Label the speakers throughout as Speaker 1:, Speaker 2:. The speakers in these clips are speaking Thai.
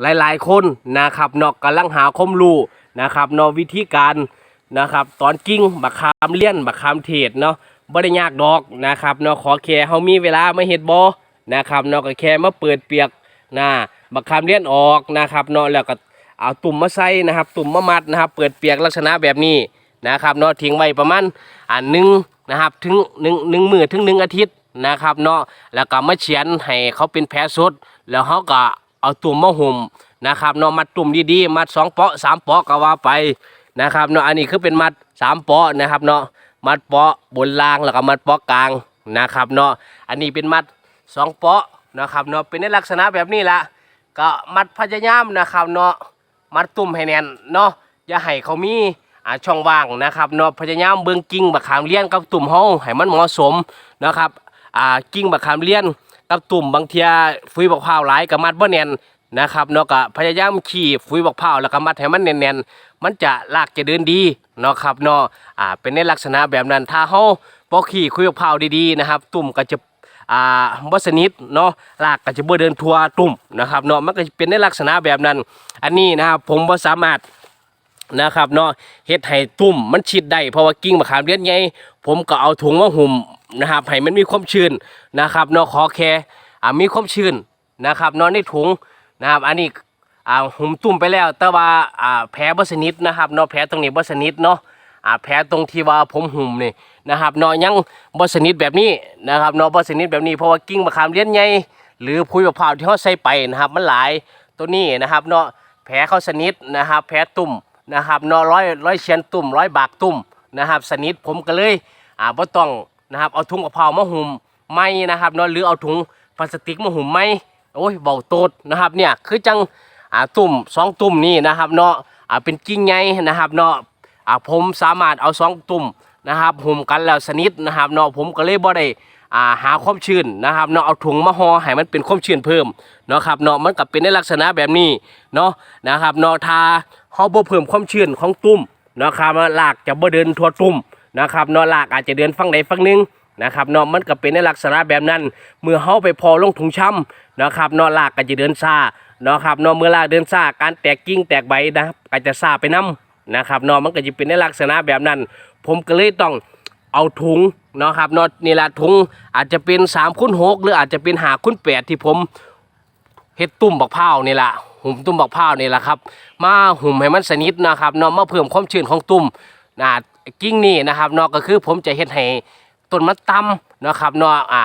Speaker 1: หลายๆ คนนะครับเนาะกำลังหาความรู้นะครับเนาะวิธีการนะครับตอนกิ้งบักคามเลี้ยนบักคามเทศเนาะบ่ได้ยากดอกนะครับเนาะขอแค่เฮามีเวลามาเฮ็ดบ่นะครับเนาะก็แค่มาเปิดเปียกนะบักคามเลี้ยนออกนะครับเนาะแล้วก็เอาตุ่มมาใส่นะครับ ตุ่มมามัดนะครับเปิดเปียกลักษณะแบบนี้นะครับเนาะทิ้งไว้ประมาณอ่าหนึ่งนะครับถึงหนึ่งหนึ่งมือถึงหนึ่งอาทิตย์นะครับเนาะแล้วก็มาเฉียนให้เขาเป็นแผลสดแล้วเขาก็ เอาตุ่มมาห่มนะครับเนาะมัดตุ่มดีๆมัดสองเปาะสามเปาะก็ว่าไปนะครับเนาะอันนี้คือเป็นมัดสามเปาะนะครับเนาะมัดเปาะบนล่างแล้วก็มัดเปาะกลางนะครับเนาะอันนี้เป็นมัดสองเปาะนะครับเนาะเป็นในลักษณะแบบนี้ละก็มัดพยายามนะครับเนาะมัดตุ่มให้แน่นเนาะอย่าให้เขามีอ่าช่องว่างนะครับเนาะพยายามเบิ่งกิ่งบักขามเลี้ยนกับตุ่มเฮาให้มันเหมาะสมนะครับอ่ากิ่งบักขามเลี้ยน กับตุ่มบางเทียฟุยบักพร้าวหลายกับมัดบ่แน่นนะครับเนาะก็พยายามขี่ฟุยบักพร้าวแล้วก็มัดให้มันแน่นๆมันจะลากจะเดินดีเนาะครับเนาะอ่าเป็นในลักษณะแบบนั้นถ้าเฮาบ่ขี่คุยบักพร้าวดีๆนะครับ ตุ่มก็จะอ่าบ่สนิทเนาะลากก็จะบ่เดินทั่วตุ่มนะครับเนาะมันก็จะเป็นในลักษณะแบบนั้น อันนี้นะครับผมบ่สามารถ นะครับเนาะเฮ็ดให้ตุ่มมันชิดได้เพราะว่ากิ่งมะขามเลี้ยนใหญ่ผมก็เอาถุงมาหุ่มนะครับให้มันมีความชื้นนะครับเนาะขอแค่อ่ามีความชื้นนะครับเนาะในถุงนะครับอันนี้อ่าหุ่มตุ่มไปแล้ว แต่ว่าอ่าแผลบ่สนิทนะครับเนาะแผลตรงนี้บ่สนิทเนาะอ่าแผลตรงที่ว่าผมหุ่มนี่นะครับเนาะยังบ่สนิทแบบนี้นะครับเนาะบ่สนิทแบบนี้เพราะว่ากิ่งมะขามเลี้ยนใหญ่หรือพุยมะพร้าวที่เขาใส่ไปนะครับมันหลายตัวนี้นะครับเนาะแผลเขาสนิทนะครับแผลตุ่ม นะครับนาะร้อยร้อยเชียนตุ่มร้อยบากตุ่มนะครับสนิทผมก็เลยอ่าบ่ต้องนะครับเอาถุงกระเพรามาหุ่มไม้นะครับนาะหรือเอาถุงพลาสติกมาหุ่มไม้โอ้ยเบาโตดนะครับเนี่ยคือจังอ่าตุ่มสองตุ่มนี่นะครับเนาะอ่าเป็นกิ่งไงนะครับเนาะอ่าผมสามารถเอาสองตุ่มนะครับหุ่มกันแล้วสนิทนะครับเนาะผมก็เลยบ่ได้ อ่าหาความชื้นนะครับเนาะเอาถุงมาห่อให้มันเป็นความชื้นเพิ่มเนาะครับเนาะมันก็เป็นในลักษณะแบบนี้เนาะนะครับเนาะทาเขาบ่เพิ่มความชื้นของตุ่มนะครับหลากจะบ่เดินทั่วตุ่มนะครับเนาะหลากอาจจะเดินฝั่งใดฝั่งหนึ่งนะครับเนาะมันก็เป็นในลักษณะแบบนั้น เมื่อเฮาไปพอลงถุงช้ำนะครับเนาะหลากก็จะเดินซ่าเนาะครับเนาะเมื่อลากเดินซ่าการแตกกิ่งแตกใบนะก็จะซ่าไปนํนะครับเนาะมันก็จะเป็นในลักษณะแบบนั้น ผมก็เลยต้อง เอาถุงเนาะครับเนาะนี่ละถุงอาจจะเป็น3คูณ6หรืออาจจะเป็น5คูณ8ที่ผมเฮ็ดตุ่มบักพร้านี่แหละหุ่มตุ่มบักพร้านี่แหละครับ มาหุ่มให้มันสนิทนะครับเนาะมาเพิ่มความชื้นของตุ่มนะกิ่งนี่นะครับเนาะก็คือผมจะเฮ็ดให้ต้นมันต่ำนะครับเนาะอ่า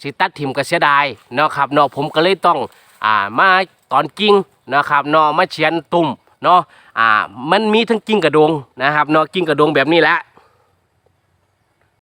Speaker 1: สิตัดถิ่มก็เสียดายเนาะครับเนาะผมก็เลยต้องอ่ามาตอนกิ่งนะครับเนาะมาเฉียนตุ่มเนาะอ่ามันมีทั้งกิ่งกระดงนะครับเนาะกิ่งกระดงแบบนี้แหละ